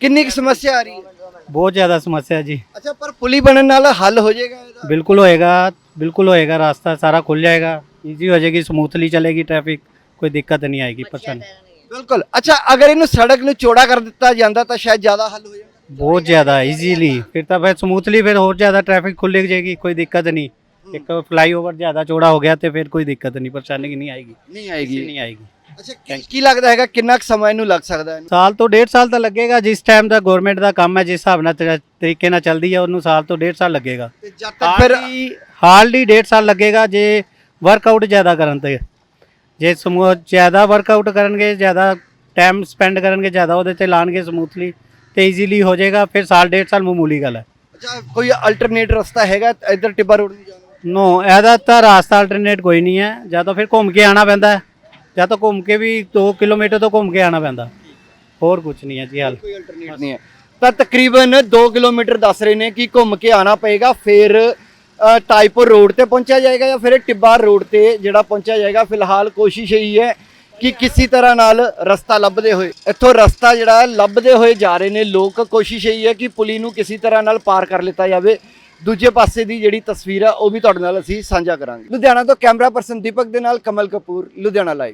ਕਿੰਨੀ ਕੁ ਸਮੱਸਿਆ ਆ ਰਹੀ ਹੈ बहुत ज़्यादा समस्या है जी ਅੱਛਾ ਪਰ ਪੁਲੀ ਬਣਨ ਨਾਲ ਹੱਲ ਹੋ ਜਾਏਗਾ ਇਹਦਾ बिल्कुल होएगा बिल्कुल होएगा रास्ता सारा खुल जाएगा इजी हो जाएगी स्मूथली चलेगी ट्रैफिक कोई दिक्कत नहीं आएगी परेशानी ਬਿਲਕੁਲ ਅੱਛਾ ਅਗਰ ਇਹਨੂੰ ਸੜਕ ਨੂੰ ਚੌੜਾ ਕਰ ਦਿੱਤਾ ਜਾਂਦਾ ਤਾਂ ਸ਼ਾਇਦ ਜ਼ਿਆਦਾ ਹੱਲ ਹੋ ਜਾਏਗਾ बहुत ज़्यादा इजीली फिर तो फिर स्मूथली फिर और ज़्यादा ट्रैफिक खुल जाएगी कोई दिक्कत नहीं एक फ्लाई ओवर ज़्यादा चौड़ा हो गया तो फिर कोई दिक्कत नहीं परेशानी नहीं आएगी ਨਹੀਂ ऐसी ਆਏਗੀ नहीं आएगी ਅੱਛਾ ਕੀ- ਲੱਗਦਾ ਹੈਗਾ ਕਿੰਨਾ ਕੁ ਸਮਾਂ ਇਹਨੂੰ ਲੱਗ ਸਕਦਾ ਹੈ ਸਾਲ ਤੋਂ ਡੇਢ ਸਾਲ ਤਾਂ ਲੱਗੇਗਾ ਜਿਸ ਟਾਈਮ ਦਾ ਗਵਰਨਮੈਂਟ ਦਾ ਕੰਮ ਹੈ ਜਿਸ ਹਿਸਾਬ ਨਾਲ ਤਰੀਕੇ ਨਾਲ ਚੱਲਦੀ ਹੈ ਉਹਨੂੰ ਸਾਲ ਤੋਂ ਡੇਢ ਸਾਲ ਲੱਗੇਗਾ। ਤੇ ਫਿਰ ਹਾਰਡਲੀ ਹਾਰਡਲੀ ਡੇਢ ਸਾਲ ਲੱਗੇਗਾ ਜੇ ਵਰਕਆਊਟ ਜ਼ਿਆਦਾ ਕਰਨ ਤੇ। ਜੇ ਸਮੂਹ ਜ਼ਿਆਦਾ ਵਰਕਆਊਟ ਕਰਨਗੇ ਜ਼ਿਆਦਾ ਟਾਈਮ ਸਪੈਂਡ ਕਰਨਗੇ ਜ਼ਿਆਦਾ ਉਹਦੇ ਤੇ ਲਾਣਗੇ ਸਮੂਥਲੀ ਤੇ ਈਜ਼ੀਲੀ ਹੋ ਜਾਏਗਾ ਫਿਰ ਸਾਲ ਡੇਢ ਸਾਲ ਮਾਮੂਲੀ ਗੱਲ ਹੈ। ਅੱਛਾ ਕੋਈ ਅਲਟਰਨੇਟ ਰਸਤਾ ਹੈਗਾ ਇੱਧਰ ਟਿੱਬਾ ਰੋਡ ਨੂੰ ਜਾਣ ਦਾ? ਨੋ ਇਹਦਾ ਤਾਂ ਰਾਸਤਾ ਅਲਟਰਨੇਟ ਕੋਈ ਨਹੀਂ ਹੈ ਜਾਂ ਤਾਂ ਫਿਰ ਘੁੰਮ ਕੇ ਆਣਾ ਪੈਂਦਾ ਹੈ। ਜਾਂ ਤਾਂ ਘੁੰਮ ਕੇ ਵੀ 2 ਕਿਲੋਮੀਟਰ ਤੋਂ ਘੁੰਮ ਕੇ ਆਣਾ ਪੈਂਦਾ। ਹੋਰ ਕੁਝ ਨਹੀਂ ਹੈ ਜੀ ਹਾਲ। ਕੋਈ ਅਲਟਰਨੇਟ ਨਹੀਂ ਹੈ। ਤਾਂ ਤਕਰੀਬਨ 2 ਕਿਲੋਮੀਟਰ ਦੱਸ ਰਹੇ ਨੇ ਕਿ ਘੁੰਮ ਕੇ ਆਣਾ ਪਏਗਾ ਫਿਰ ਅ, ਟਾਈਪੁਰ ਰੋਡ ਤੇ ਪਹੁੰਚਿਆ ਜਾਏਗਾ ਜਾਂ ਫਿਰ ਟਿੱਬਾ ਰੋਡ ਤੇ ਜਿਹੜਾ ਪਹੁੰਚਿਆ ਜਾਏਗਾ। ਫਿਲਹਾਲ ਕੋਸ਼ਿਸ਼ ਇਹੀ ਹੈ ਕਿ ਕਿਸੇ ਤਰ੍ਹਾਂ ਨਾਲ ਰਸਤਾ ਲੱਭਦੇ ਹੋਏ ਇੱਥੋਂ ਰਸਤਾ ਜਿਹੜਾ ਲੱਭਦੇ ਹੋਏ ਜਾ ਰਹੇ ਨੇ ਲੋਕ। ਕੋਸ਼ਿਸ਼ ਇਹੀ ਹੈ ਕਿ ਪੁਲੀ ਨੂੰ ਕਿਸੇ ਤਰ੍ਹਾਂ ਨਾਲ ਪਾਰ ਕਰ ਲਿੱਤਾ ਜਾਵੇ। ਦੂਜੇ ਪਾਸੇ ਦੀ ਜਿਹੜੀ ਤਸਵੀਰ ਆ ਉਹ ਵੀ ਤੁਹਾਡੇ ਨਾਲ ਅਸੀਂ ਸਾਂਝਾ ਕਰਾਂਗੇ। ਲੁਧਿਆਣਾ ਤੋਂ ਕੈਮਰਾ ਪਰਸਨ ਦੀਪਕ ਦੇ ਨਾਲ ਕਮਲ ਕਪੂਰ ਲੁਧਿਆਣਾ ਲਾਈਵ